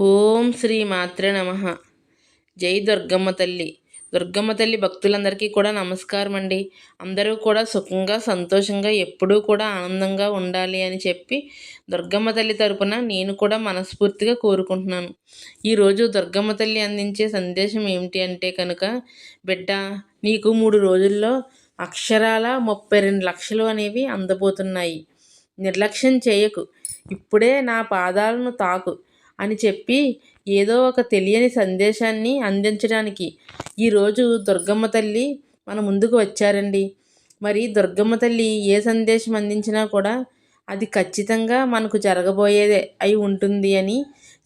ఓం శ్రీ మాత్రే నమ. జై దుర్గమ్మ తల్లి. దుర్గమ్మ తల్లి భక్తులందరికీ కూడా నమస్కారం అండి. అందరూ కూడా సుఖంగా సంతోషంగా ఎప్పుడూ కూడా ఆనందంగా ఉండాలి అని చెప్పి దుర్గమ్మ తల్లి తరపున నేను కూడా మనస్ఫూర్తిగా కోరుకుంటున్నాను. ఈరోజు దుర్గమ్మ తల్లి అందించే సందేశం ఏమిటి అంటే కనుక బిడ్డ నీకు మూడు రోజుల్లో అక్షరాల ముప్పై రెండు లక్షలు అనేవి అందబోతున్నాయి. నిర్లక్ష్యం చేయకు. ఇప్పుడే నా పాదాలను తాకు. అని చెప్పి ఏదో ఒక తెలియని సందేశాన్ని అందించడానికి. ఈరోజు దుర్గమ్మ తల్లి మన ముందుకు వచ్చారండి. మరి దుర్గమ్మ తల్లి ఏ సందేశం అందించినా కూడా అది ఖచ్చితంగా మనకు జరగబోయేదే అయి ఉంటుంది అని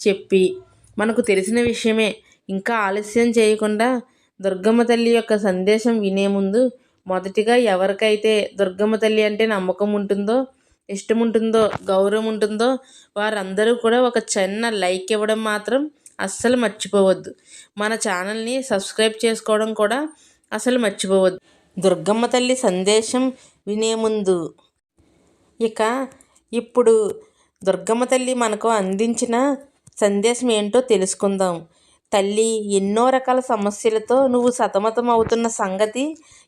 చెప్పి మనకు తెలిసిన విషయమే. ఇంకా ఆలస్యం చేయకుండా దుర్గమ్మ తల్లి యొక్క సందేశం వినే ముందు మొదటిగా ఎవరికైతే దుర్గమ్మ తల్లి అంటే నమ్మకం ఉంటుందో ఇష్టం ఉంటుందో గౌరవం ఉంటుందో వారందరూ కూడా ఒక చిన్న లైక్ ఇవ్వడం మాత్రం అస్సలు మర్చిపోవద్దు. మన ఛానల్ని సబ్స్క్రైబ్ చేసుకోవడం కూడా అసలు మర్చిపోవద్దు. దుర్గమ్మ తల్లి సందేశం వినే ముందు ఇక ఇప్పుడు దుర్గమ్మ తల్లి మనకు అందించిన సందేశం ఏంటో తెలుసుకుందాం. తల్లి ఎన్నో రకాల సమస్యలతో నువ్వు సతమతం అవుతున్న సంగతి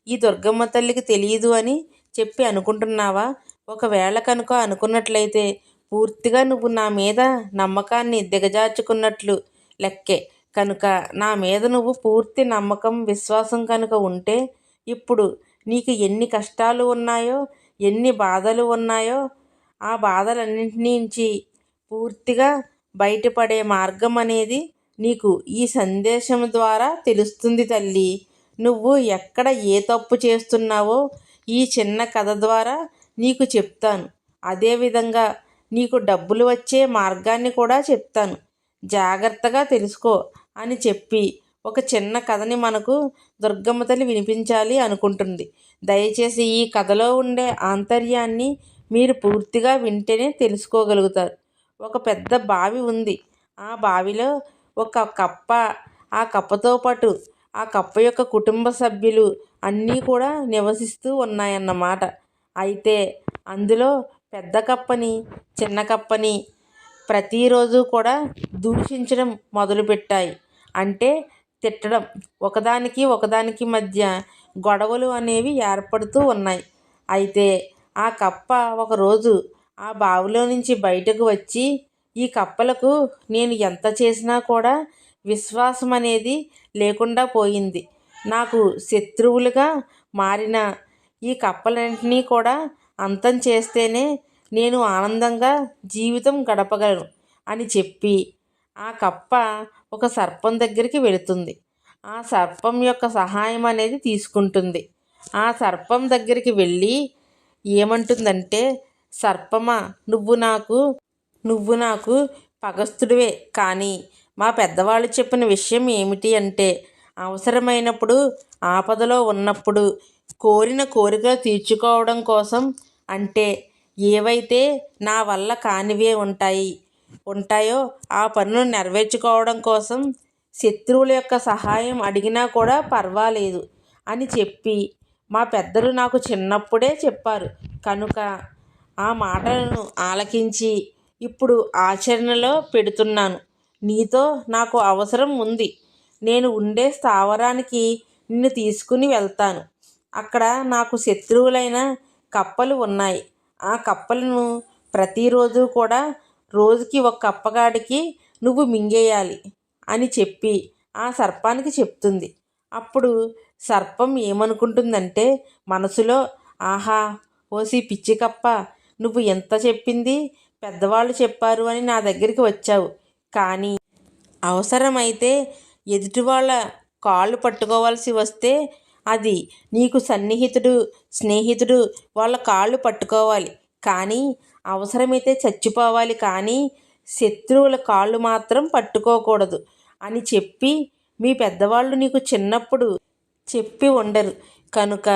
ఈ దుర్గమ్మ తల్లికి తెలియదు అని చెప్పి అనుకుంటున్నావా? ఒకవేళ కనుక అనుకున్నట్లయితే పూర్తిగా నువ్వు నా మీద నమ్మకాన్ని దిగజార్చుకున్నట్లు లెక్కే. కనుక నా మీద నువ్వు పూర్తి నమ్మకం విశ్వాసం కనుక ఉంటే ఇప్పుడు నీకు ఎన్ని కష్టాలు ఉన్నాయో ఎన్ని బాధలు ఉన్నాయో ఆ బాధలన్నింటి నుంచి పూర్తిగా బయటపడే మార్గం అనేది నీకు ఈ సందేశం ద్వారా తెలుస్తుంది తల్లి. నువ్వు ఎక్కడ ఏ తప్పు చేస్తున్నావో ఈ చిన్న కథ ద్వారా నీకు చెప్తాను. అదేవిధంగా నీకు డబ్బులు వచ్చే మార్గాన్ని కూడా చెప్తాను. జాగ్రత్తగా తెలుసుకో అని చెప్పి ఒక చిన్న కథని మనకు దుర్గమ్మ తల్లి వినిపించాలి అనుకుంటుంది. దయచేసి ఈ కథలో ఉండే ఆంతర్యాన్ని మీరు పూర్తిగా వింటేనే తెలుసుకోగలుగుతారు. ఒక పెద్ద బావి ఉంది. ఆ బావిలో ఒక కప్ప ఆ కప్పతో పాటు ఆ కప్ప యొక్క కుటుంబ సభ్యులు అన్నీ కూడా నివసిస్తూ ఉన్నాయన్నమాట. అయితే అందులో పెద్ద కప్పని చిన్న కప్పని ప్రతిరోజు కూడా దూషించడం మొదలుపెట్టాయి. అంటే తిట్టడం. ఒకదానికి ఒకదానికి మధ్య గొడవలు అనేవి ఏర్పడుతూ ఉన్నాయి. అయితే ఆ కప్ప ఒకరోజు ఆ బావిలో నుంచి బయటకు వచ్చి ఈ కప్పలకు నేను ఎంత చేసినా కూడా విశ్వాసం అనేది లేకుండా పోయింది. నాకు శత్రువులుగా మారిన ఈ కప్పలన్నింటినీ కూడా అంతం చేస్తేనే నేను ఆనందంగా జీవితం గడపగలను అని చెప్పి ఆ కప్ప ఒక సర్పం దగ్గరికి వెళుతుంది. ఆ సర్పం యొక్క సహాయం అనేది తీసుకుంటుంది. ఆ సర్పం దగ్గరికి వెళ్ళి ఏమంటుందంటే సర్పమా నువ్వు నాకు నువ్వు నాకు పగస్తుడివే. కానీ మా పెద్దవాళ్ళు చెప్పిన విషయం ఏమిటి అంటే అవసరమైనప్పుడు ఆపదలో ఉన్నప్పుడు కోరిన కోరికలు తీర్చుకోవడం కోసం అంటే ఏవైతే నా వల్ల కానివే ఉంటాయి ఉంటాయో ఆ పనులు నెరవేర్చుకోవడం కోసం శత్రువుల యొక్క సహాయం అడిగినా కూడా పర్వాలేదు అని చెప్పి మా పెద్దలు నాకు చిన్నప్పుడే చెప్పారు. కనుక ఆ మాటలను ఆలకించి ఇప్పుడు ఆచరణలో పెడుతున్నాను. నీతో నాకు అవసరం ఉంది. నేను ఉండే స్థావరానికి నిన్ను తీసుకుని వెళ్తాను. అక్కడ నాకు శత్రువులైన కప్పలు ఉన్నాయి. ఆ కప్పలను ప్రతిరోజు కూడా రోజుకి ఒక కప్పగాడికి నువ్వు మింగేయాలి అని చెప్పి ఆ సర్పానికి చెప్తుంది. అప్పుడు సర్పం ఏమనుకుంటుందంటే మనసులో ఆహా ఓసి పిచ్చి కప్ప నువ్వు ఎంత చెప్పింది పెద్దవాళ్ళు చెప్పారు అని నా దగ్గరికి వచ్చావు. కానీ అవసరమైతే ఎదుటి వాళ్ళ కాళ్ళు పట్టుకోవాల్సి వస్తే అది నీకు సన్నిహితుడు స్నేహితుడు వాళ్ళ కాళ్ళు పట్టుకోవాలి. కానీ అవసరమైతే చచ్చిపోవాలి. కానీ శత్రువుల కాళ్ళు మాత్రం పట్టుకోకూడదు అని చెప్పి మీ పెద్దవాళ్ళు నీకు చిన్నప్పుడు చెప్పి ఉండరు. కనుక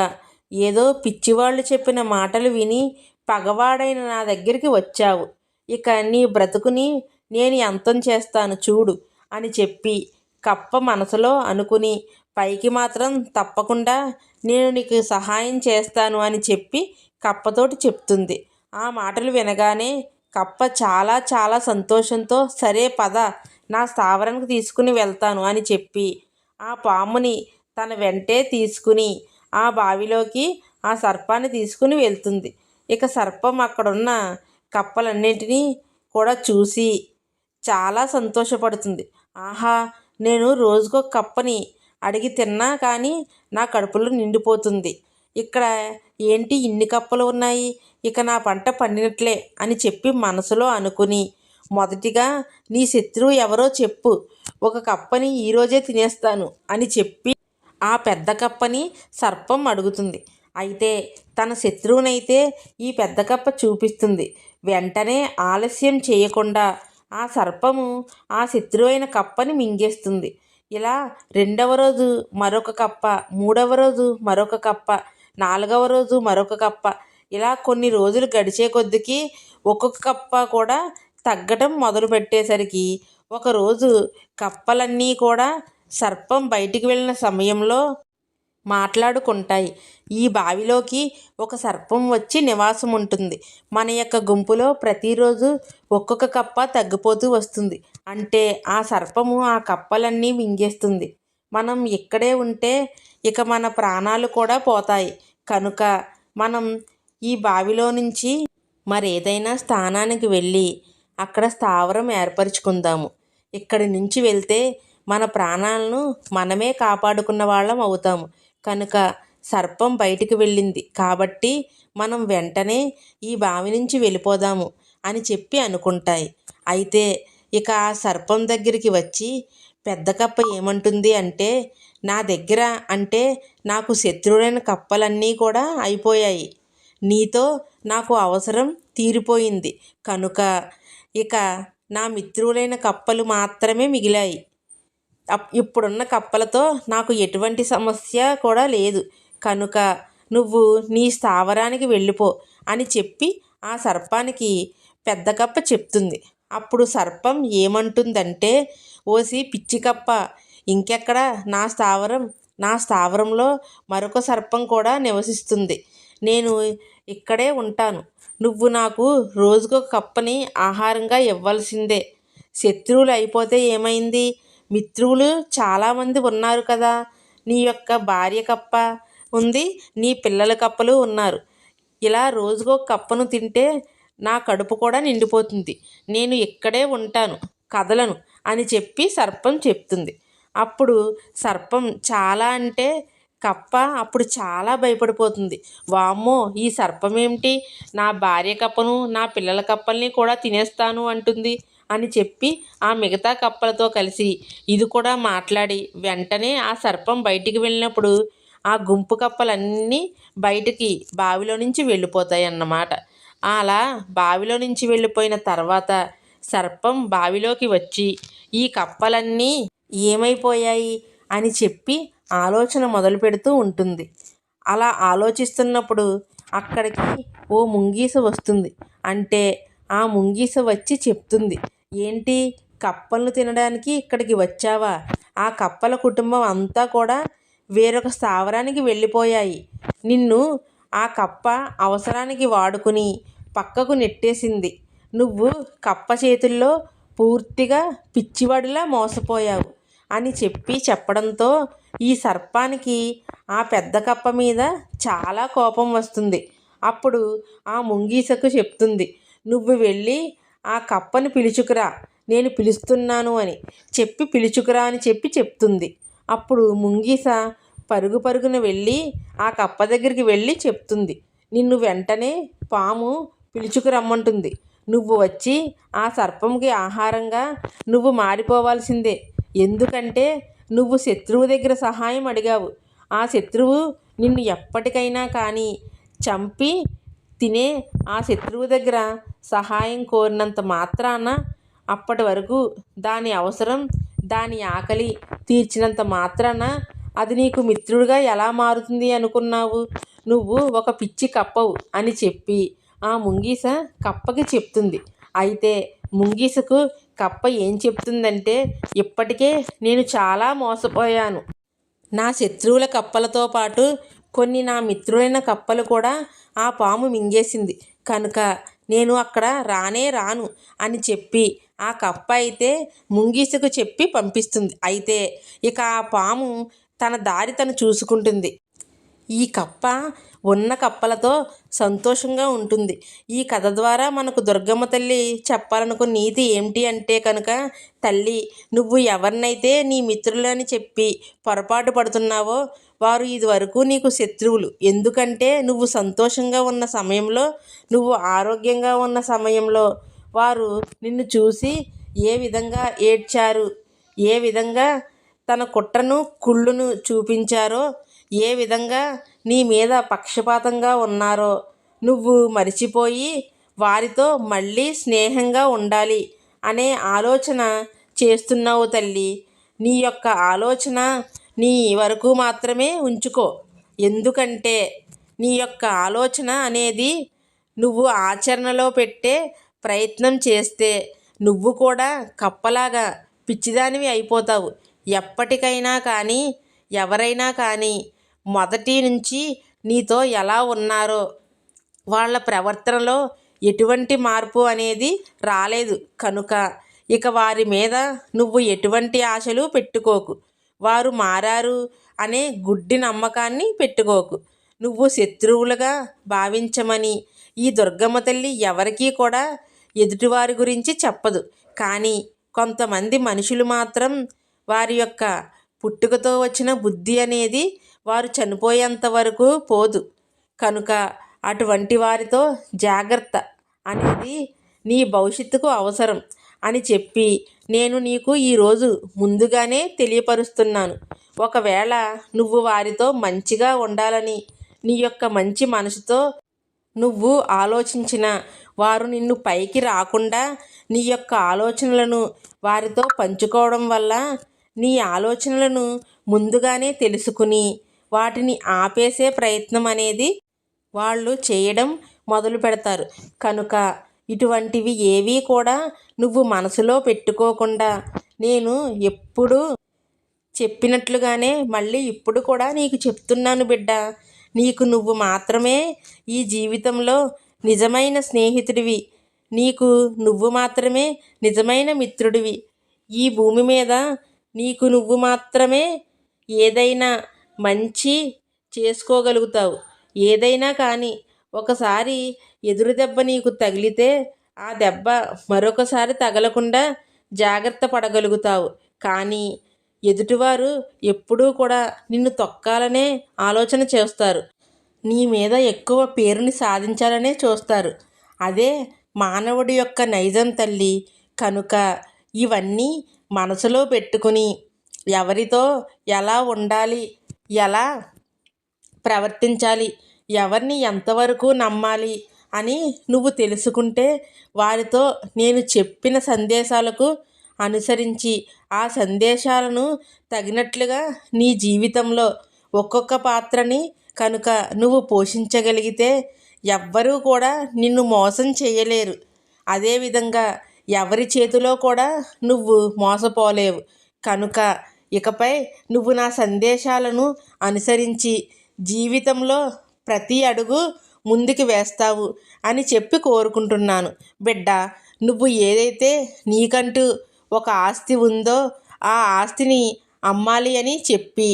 ఏదో పిచ్చివాళ్ళు చెప్పిన మాటలు విని పగవాడైన నా దగ్గరికి వచ్చావు. ఇక నీ బ్రతుకుని నేను అంతం చేస్తాను చూడు అని చెప్పి కప్ప మనసులో అనుకుని పైకి మాత్రం తప్పకుండా నేను నీకు సహాయం చేస్తాను అని చెప్పి కప్పతోటి చెప్తుంది. ఆ మాటలు వినగానే కప్ప చాలా చాలా సంతోషంతో సరే పద నా స్థావరానికి తీసుకుని వెళ్తాను అని చెప్పి ఆ పాముని తన వెంటే తీసుకుని ఆ బావిలోకి ఆ సర్పాన్ని తీసుకుని వెళ్తుంది. ఇక సర్పం అక్కడున్న కప్పలన్నింటినీ కూడా చూసి చాలా సంతోషపడుతుంది. ఆహా నేను రోజుకో కప్పని అడిగి తిన్నా కానీ నా కడుపులో నిండిపోతుంది. ఇక్కడ ఏంటి ఇన్ని కప్పలు ఉన్నాయి? ఇక నా పంట పండినట్లే అని చెప్పి మనసులో అనుకుని మొదటిగా నీ శత్రువు ఎవరో చెప్పు. ఒక కప్పని ఈరోజే తినేస్తాను అని చెప్పి ఆ పెద్ద కప్పని సర్పం అడుగుతుంది. అయితే తన శత్రువునైతే ఈ పెద్ద కప్ప చూపిస్తుంది. వెంటనే ఆలస్యం చేయకుండా ఆ సర్పము ఆ శత్రువైన కప్పని మింగేస్తుంది. ఇలా రెండవ రోజు మరొక కప్ప మూడవ రోజు మరొక కప్ప నాలుగవ రోజు మరొక కప్ప. ఇలా కొన్ని రోజులు గడిచే కొద్దికి ఒక్కొక్క కప్ప కూడా తగ్గటం మొదలు పెట్టేసరికి ఒకరోజు కప్పలన్నీ కూడా సర్పం బయటికి వెళ్ళిన సమయంలో మాట్లాడుకుంటాయి. ఈ బావిలోకి ఒక సర్పం వచ్చి నివాసం ఉంటుంది మన యొక్క గుంపులో ప్రతిరోజు ఒక్కొక్క కప్ప తగ్గిపోతూ వస్తుంది. అంటే ఆ సర్పము ఆ కప్పలన్నీ మింగేస్తుంది. మనం ఇక్కడే ఉంటే ఇక మన ప్రాణాలు కూడా పోతాయి. కనుక మనం ఈ బావిలో నుంచి మరేదైనా స్థానానికి వెళ్ళి అక్కడ స్థావరం ఏర్పరచుకుందాము. ఇక్కడి నుంచి వెళ్తే మన ప్రాణాలను మనమే కాపాడుకున్న వాళ్ళం అవుతాము. కనుక సర్పం బయటికి వెళ్ళింది. కాబట్టి మనం వెంటనే ఈ బావి నుంచి వెళ్ళిపోదాము అని చెప్పి అనుకుంటాయి. అయితే ఇక ఆ సర్పం దగ్గరికి వచ్చి పెద్ద కప్ప ఏమంటుంది అంటే నా దగ్గర అంటే నాకు శత్రువులైన కప్పలన్నీ కూడా అయిపోయాయి. నీతో నాకు అవసరం తీరిపోయింది. కనుక ఇక నా మిత్రులైన కప్పలు మాత్రమే మిగిలాయి. ఇప్పుడున్న కప్పలతో నాకు ఎటువంటి సమస్య కూడా లేదు. కనుక నువ్వు నీ స్థావరానికి వెళ్ళిపో అని చెప్పి ఆ సర్పానికి పెద్ద కప్ప చెప్తుంది. అప్పుడు సర్పం ఏమంటుందంటే ఓసి పిచ్చి కప్ప ఇంకెక్కడ? నా స్థావరం నా స్థావరంలో మరొక సర్పం కూడా నివసిస్తుంది. నేను ఇక్కడే ఉంటాను. నువ్వు నాకు రోజుకొక కప్పని ఆహారంగా ఇవ్వాల్సిందే. శత్రువులు అయిపోతే ఏమైంది? మిత్రులు చాలామంది ఉన్నారు కదా. నీ యొక్క భార్య కప్ప ఉంది నీ పిల్లల కప్పలు ఉన్నారు. ఇలా రోజుకో కప్పను తింటే నా కడుపు కూడా నిండిపోతుంది. నేను ఇక్కడే ఉంటాను కదలను అని చెప్పి సర్పం చెప్తుంది. అప్పుడు సర్పం చాలా అంటే కప్ప అప్పుడు చాలా భయపడిపోతుంది. వామ్మో ఈ సర్పం ఏమిటి నా భార్య కప్పను నా పిల్లల కప్పల్ని కూడా తినేస్తాను అంటుంది. అని చెప్పి ఆ మిగతా కప్పలతో కలిసి ఇది కూడా మాట్లాడి వెంటనే ఆ సర్పం బయటికి వెళ్ళినప్పుడు ఆ గుంపు కప్పలన్నీ బయటికి బావిలో నుంచి వెళ్ళిపోతాయి అన్నమాట అలా బావిలో నుంచి వెళ్ళిపోయిన తర్వాత సర్పం బావిలోకి వచ్చి ఈ కప్పలన్నీ ఏమైపోయాయి? అని చెప్పి ఆలోచన మొదలు పెడుతూ ఉంటుంది. అలా ఆలోచిస్తున్నప్పుడు అక్కడికి ఓ ముంగీస వస్తుంది. అంటే ఆ ముంగీస వచ్చి చెప్తుంది ఏంటి? కప్పలను తినడానికి ఇక్కడికి వచ్చావా? ఆ కప్పల కుటుంబం అంతా కూడా వేరొక స్థావరానికి వెళ్ళిపోయాయి. నిన్ను ఆ కప్ప అవసరానికి వాడుకుని పక్కకు నెట్టేసింది. నువ్వు కప్ప చేతుల్లో పూర్తిగా పిచ్చివాడిలా మోసపోయావు అని చెప్పి చెప్పడంతో ఈ సర్పానికి ఆ పెద్ద కప్ప మీద చాలా కోపం వస్తుంది. అప్పుడు ఆ ముంగీసకు చెప్తుంది నువ్వు వెళ్ళి ఆ కప్పని పిలుచుకురా నేను పిలుస్తున్నాను అని చెప్పి పిలుచుకురా అని చెప్పి చెప్తుంది. అప్పుడు ముంగీస పరుగు పరుగున వెళ్ళి ఆ కప్ప దగ్గరికి వెళ్ళి చెప్తుంది. నిన్ను వెంటనే పాము పిలుచుకురమ్మంటుంది. నువ్వు వచ్చి ఆ సర్పంకి ఆహారంగా నువ్వు మారిపోవాల్సిందే. ఎందుకంటే నువ్వు శత్రువు దగ్గర సహాయం అడిగావు. ఆ శత్రువు నిన్ను ఎప్పటికైనా కానీ చంపి తినే ఆ శత్రువు దగ్గర సహాయం కోరినంత మాత్రాన అప్పటి వరకు దాని అవసరం దాని ఆకలి తీర్చినంత మాత్రాన అది నీకు మిత్రుడిగా ఎలా మారుతుంది అనుకున్నావు? నువ్వు ఒక పిచ్చి కప్పవు అని చెప్పి ఆ ముంగీస కప్పకి చెప్తుంది. అయితే ముంగీసకు కప్ప ఏం చెప్తుందంటే ఇప్పటికే నేను చాలా మోసపోయాను. నా శత్రువుల కప్పలతో పాటు కొన్ని నా మిత్రులైన కప్పలు కూడా ఆ పాము మింగేసింది. కనుక నేను అక్కడ రానే రాను అని చెప్పి ఆ కప్ప అయితే ముంగీసుకు చెప్పి పంపిస్తుంది. అయితే ఇక ఆ పాము తన దారి తను చూసుకుంటుంది. ఈ కప్ప ఉన్న కప్పలతో సంతోషంగా ఉంటుంది. ఈ కథ ద్వారా మనకు దుర్గమ్మ తల్లి చెప్పాలనుకున్న నీతి ఏమిటి అంటే కనుక తల్లి నువ్వు ఎవరినైతే నీ మిత్రులని చెప్పి పొరపాటు పడుతున్నావో వారు ఇదివరకు నీకు శత్రువులు. ఎందుకంటే నువ్వు సంతోషంగా ఉన్న సమయంలో నువ్వు ఆరోగ్యంగా ఉన్న సమయంలో వారు నిన్ను చూసి ఏ విధంగా ఏడ్చారు ఏ విధంగా తన కుట్రను కుళ్ళును చూపించారో ఏ విధంగా నీ మీద పక్షపాతంగా ఉన్నారో నువ్వు మరిచిపోయి వారితో మళ్ళీ స్నేహంగా ఉండాలి అనే ఆలోచన చేస్తున్నావు తల్లి. నీ యొక్క ఆలోచన నీ వరకు మాత్రమే ఉంచుకో. ఎందుకంటే నీ యొక్క ఆలోచన అనేది నువ్వు ఆచరణలో పెట్టే ప్రయత్నం చేస్తే నువ్వు కూడా కప్పలాగా పిచ్చిదానివి అయిపోతావు. ఎప్పటికైనా కానీ ఎవరైనా కానీ మొదటి నుంచి నీతో ఎలా ఉన్నారో వాళ్ళ ప్రవర్తనలో ఎటువంటి మార్పు అనేది రాలేదు. కనుక ఇక వారి మీద నువ్వు ఎటువంటి ఆశలు పెట్టుకోకు. వారు మారారు అనే గుడ్డి నమ్మకాన్ని పెట్టుకోకు. నువ్వు శత్రువులుగా భావించమని ఈ దుర్గమ్మ తల్లి ఎవరికీ కూడా ఎదుటివారి గురించి చెప్పదు. కానీ కొంతమంది మనుషులు మాత్రం వారి యొక్క పుట్టుకతో వచ్చిన బుద్ధి అనేది వారు చనిపోయేంత వరకు పోదు. కనుక అటువంటి వారితో జాగ్రత్త అనేది నీ భవిష్యత్తుకు అవసరం. అని చెప్పి నేను నీకు ఈరోజు ముందుగానే తెలియపరుస్తున్నాను. ఒకవేళ నువ్వు వారితో మంచిగా ఉండాలని నీ యొక్క మంచి మనసుతో నువ్వు ఆలోచించిన వారు నిన్ను పైకి రాకుండా నీ యొక్క ఆలోచనలను వారితో పంచుకోవడం వల్ల నీ ఆలోచనలను ముందుగానే తెలుసుకుని వాటిని ఆపేసే ప్రయత్నం అనేది వాళ్ళు చేయడం మొదలు పెడతారు కనుక ఇటువంటివి ఏవీ కూడా నువ్వు మనసులో పెట్టుకోకుండా నేను ఎప్పుడు చెప్పినట్లుగానే మళ్ళీ ఇప్పుడు కూడా నీకు చెప్తున్నాను బిడ్డ. నీకు నువ్వు మాత్రమే ఈ జీవితంలో నిజమైన స్నేహితుడివి. నీకు నువ్వు మాత్రమే నిజమైన మిత్రుడివి. ఈ భూమి మీద నీకు నువ్వు మాత్రమే ఏదైనా మంచి చేసుకోగలుగుతావు. ఏదైనా కానీ ఒకసారి ఎదురు దెబ్బ నీకు తగిలితే ఆ దెబ్బ మరొకసారి తగలకుండా జాగ్రత్త పడగలుగుతావు. కానీ ఎదుటివారు ఎప్పుడూ కూడా నిన్ను తొక్కాలనే ఆలోచన చేస్తారు. నీ మీద ఎక్కువ పేరుని సాధించాలనే చూస్తారు. అదే మానవుడి యొక్క నైజం తల్లి. కనుక ఇవన్నీ మనసులో పెట్టుకుని ఎవరితో ఎలా ఉండాలి ఎలా ప్రవర్తించాలి ఎవరిని ఎంతవరకు నమ్మాలి అని నువ్వు తెలుసుకుంటే వారితో నేను చెప్పిన సందేశాలకు అనుసరించి ఆ సందేశాలను తగినట్లుగా నీ జీవితంలో ఒక్కొక్క పాత్రని కనుక నువ్వు పోషించగలిగితే ఎవ్వరూ కూడా నిన్ను మోసం చేయలేరు. అదేవిధంగా ఎవరి చేతిలో కూడా నువ్వు మోసపోలేవు. కనుక ఇకపై నువ్వు నా సందేశాలను అనుసరించి జీవితంలో ప్రతి అడుగు ముందుకు వేస్తావు అని చెప్పి కోరుకుంటున్నాను. బిడ్డ నువ్వు ఏదైతే నీకంటూ ఒక ఆస్తి ఉందో ఆ ఆస్తిని అమ్మాలి అని చెప్పి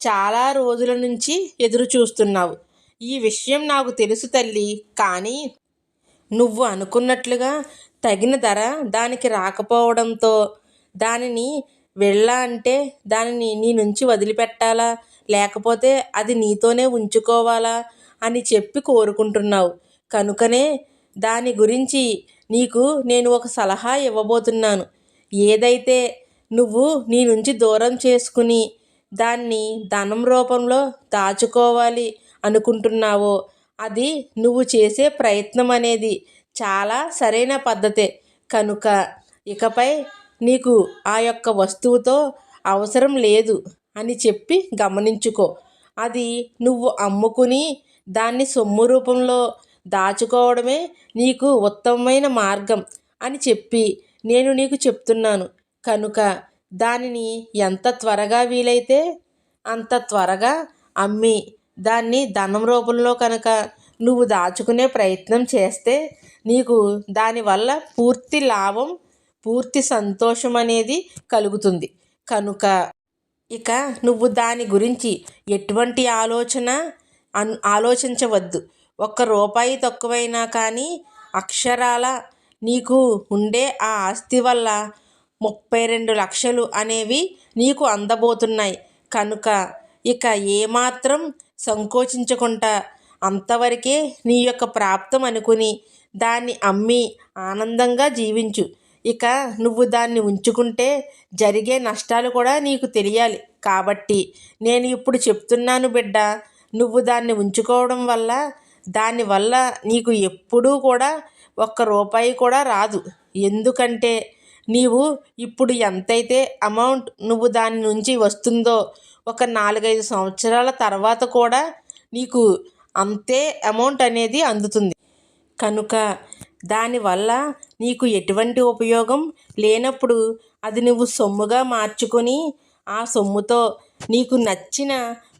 చాలా రోజుల నుంచి ఎదురు చూస్తున్నావు. ఈ విషయం నాకు తెలుసు తల్లి కానీ నువ్వు అనుకున్నట్లుగా తగిన ధర దానికి రాకపోవడంతో దానిని వెళ్ళా అంటే దానిని నీ నుంచి వదిలిపెట్టాలా? లేకపోతే అది నీతోనే ఉంచుకోవాలా అని చెప్పి కోరుకుంటున్నావు. కనుకనే దాని గురించి నీకు నేను ఒక సలహా ఇవ్వబోతున్నాను. ఏదైతే నువ్వు నీ నుంచి దూరం చేసుకుని దాన్ని ధనం రూపంలో దాచుకోవాలి అనుకుంటున్నావో అది నువ్వు చేసే ప్రయత్నం అనేది చాలా సరైన పద్ధతే. కనుక ఇకపై నీకు ఆ యొక్క వస్తువుతో అవసరం లేదు. అని చెప్పి గమనించుకో. అది నువ్వు అమ్ముకుని దాన్ని సొమ్ము రూపంలో దాచుకోవడమే నీకు ఉత్తమమైన మార్గం అని చెప్పి నేను నీకు చెప్తున్నాను. కనుక దానిని ఎంత త్వరగా వీలైతే అంత త్వరగా అమ్మి దాన్ని ధనం రూపంలో కనుక నువ్వు దాచుకునే ప్రయత్నం చేస్తే నీకు దానివల్ల పూర్తి లాభం పూర్తి సంతోషం అనేది కలుగుతుంది. కనుక ఇక నువ్వు దాని గురించి ఎటువంటి ఆలోచన అన్ ఆలోచించవద్దు. ఒక్క రూపాయి తక్కువైనా కానీ అక్షరాల నీకు ఉండే ఆ ఆస్తి వల్ల ముప్పై రెండు లక్షలు అనేవి నీకు అందబోతున్నాయి. కనుక ఇక ఏమాత్రం సంకోచించకుండా అంతవరకే నీ యొక్క ప్రాప్తం అనుకుని దాన్ని అమ్మి ఆనందంగా జీవించు. ఇక నువ్వు దాన్ని ఉంచుకుంటే జరిగే నష్టాలు కూడా నీకు తెలియాలి. కాబట్టి నేను ఇప్పుడు చెప్తున్నాను బిడ్డ నువ్వు దాన్ని ఉంచుకోవడం వల్ల దానివల్ల నీకు ఎప్పుడూ కూడా ఒక్క రూపాయి కూడా రాదు. ఎందుకంటే నీవు ఇప్పుడు ఎంతైతే అమౌంట్ నువ్వు దాని నుంచి వస్తుందో ఒక నాలుగైదు సంవత్సరాల తర్వాత కూడా నీకు అంతే అమౌంట్ అనేది అందుతుంది. కనుక దానివల్ల నీకు ఎటువంటి ఉపయోగం లేనప్పుడు అది నువ్వు సొమ్ముగా మార్చుకొని ఆ సొమ్ముతో నీకు నచ్చిన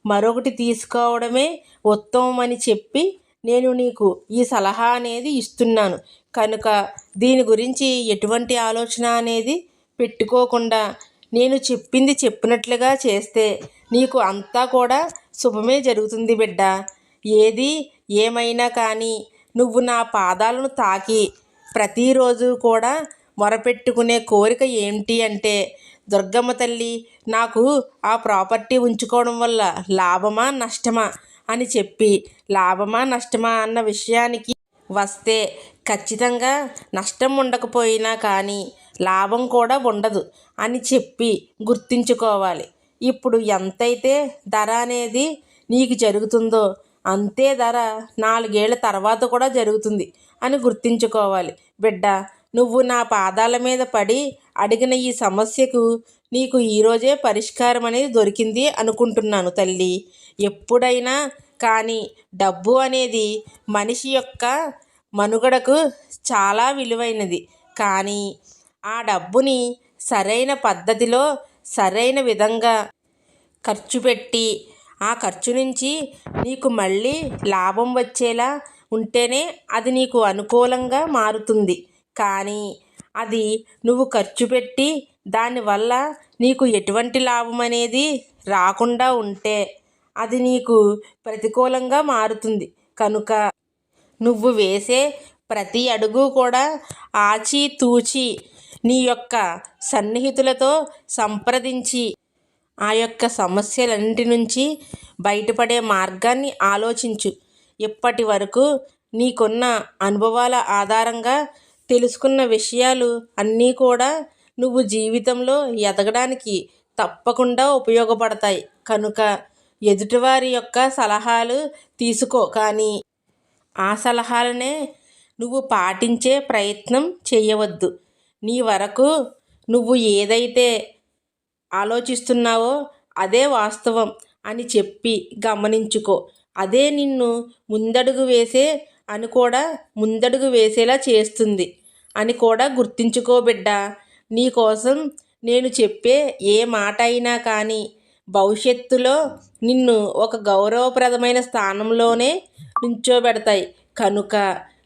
మరొకటి తీసుకోవడమే ఉత్తమమని చెప్పి నేను నీకు ఈ సలహా అనేది ఇస్తున్నాను. కనుక దీని గురించి ఎటువంటి ఆలోచన అనేది పెట్టుకోకుండా నేను చెప్పింది చెప్పినట్లుగా చేస్తే నీకు అంతా కూడా శుభమే జరుగుతుంది బిడ్డ. ఏది ఏమైనా కానీ నువ్వు నా పాదాలను తాకి ప్రతిరోజు కూడా మొరపెట్టుకునే కోరిక ఏంటి అంటే దుర్గమ్మ తల్లి నాకు ఆ ప్రాపర్టీ ఉంచుకోవడం వల్ల లాభమా నష్టమా అని చెప్పి లాభమా నష్టమా అన్న విషయానికి వస్తే ఖచ్చితంగా నష్టం ఉండకపోయినా కానీ లాభం కూడా ఉండదు అని చెప్పి గుర్తుంచుకోవాలి. ఇప్పుడు ఎంతైతే ధర అనేది నీకు జరుగుతుందో అంతే ధర నాలుగేళ్ళ తర్వాత కూడా జరుగుతుంది అని గుర్తుంచుకోవాలి. బిడ్డ నువ్వు నా పాదాల మీద పడి అడిగిన ఈ సమస్యకు నీకు ఈరోజే పరిష్కారం అనేది దొరికింది అనుకుంటున్నాను తల్లి. ఎప్పుడైనా కానీ డబ్బు అనేది మనిషి యొక్క మనుగడకు చాలా విలువైనది. కానీ ఆ డబ్బుని సరైన పద్ధతిలో సరైన విధంగా ఖర్చు పెట్టి ఆ ఖర్చు నుంచి నీకు మళ్ళీ లాభం వచ్చేలా ఉంటేనే అది నీకు అనుకూలంగా మారుతుంది. కానీ అది నువ్వు ఖర్చు పెట్టి దానివల్ల నీకు ఎటువంటి లాభం అనేది రాకుండా ఉంటే అది నీకు ప్రతికూలంగా మారుతుంది. కనుక నువ్వు వేసే ప్రతి అడుగు కూడా ఆచితూచి నీ యొక్క సన్నిహితులతో సంప్రదించి ఆ యొక్క సమస్యలన్నింటి నుంచి బయటపడే మార్గాన్ని ఆలోచించు. ఇప్పటి వరకు నీకున్న అనుభవాల ఆధారంగా తెలుసుకున్న విషయాలు అన్నీ కూడా నువ్వు జీవితంలో ఎదగడానికి తప్పకుండా ఉపయోగపడతాయి. కనుక ఎదుటివారి యొక్క సలహాలు తీసుకో. కానీ ఆ సలహాలనే నువ్వు పాటించే ప్రయత్నం చేయవద్దు. నీ వరకు నువ్వు ఏదైతే ఆలోచిస్తున్నావో? అదే వాస్తవం అని చెప్పి గమనించుకో. అదే నిన్ను ముందడుగు వేసే అని కూడా ముందడుగు వేసేలా చేస్తుంది అని కూడా గుర్తుంచుకో బిడ్డ. నీకోసం నేను చెప్పే ఏ మాట అయినా కానీ భవిష్యత్తులో నిన్ను ఒక గౌరవప్రదమైన స్థానంలోనే నుంచోబెడతాయి. కనుక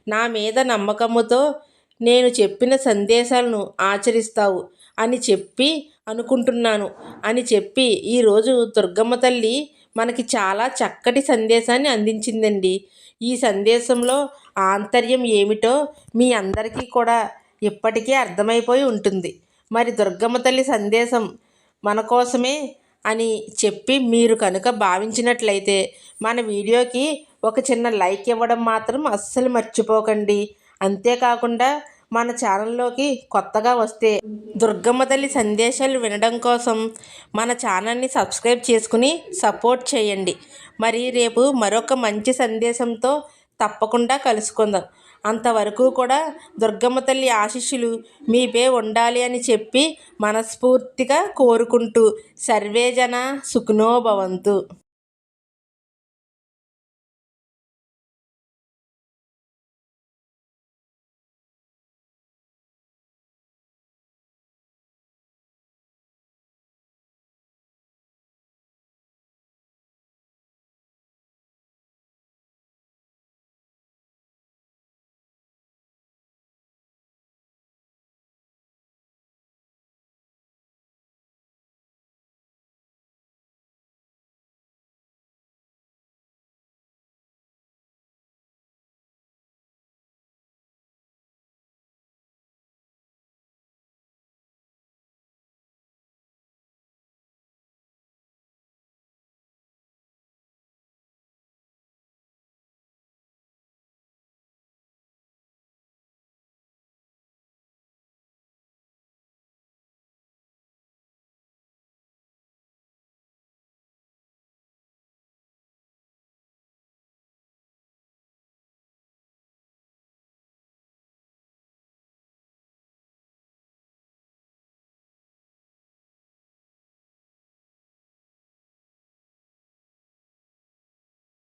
నా మీద నమ్మకముతో నేను చెప్పిన సందేశాలను ఆచరిస్తావు అని చెప్పి అనుకుంటున్నాను అని చెప్పి ఈరోజు దుర్గమ్మ తల్లి మనకి చాలా చక్కటి సందేశాన్ని అందించిందండి. ఈ సందేశంలో ఆంతర్యం ఏమిటో మీ అందరికీ కూడా ఇప్పటికే అర్థమైపోయి ఉంటుంది. మరి దుర్గమ్మ తల్లి సందేశం మన కోసమే అని చెప్పి మీరు కనుక భావించినట్లయితే మన వీడియోకి ఒక చిన్న లైక్ ఇవ్వడం మాత్రం అస్సలు మర్చిపోకండి. అంతేకాకుండా మన ఛానల్లోకి కొత్తగా వస్తే దుర్గమ్మ తల్లి సందేశాలు వినడం కోసం మన ఛానల్ని సబ్స్క్రైబ్ చేసుకుని సపోర్ట్ చేయండి. మరి రేపు మరొక మంచి సందేశంతో తప్పకుండా కలుసుకుందాం. అంతవరకు కూడా దుర్గమ్మ తల్లి ఆశీస్సులు మీపే ఉండాలి అని చెప్పి మనస్ఫూర్తిగా కోరుకుంటూ సర్వేజన సుఖనోభవంతు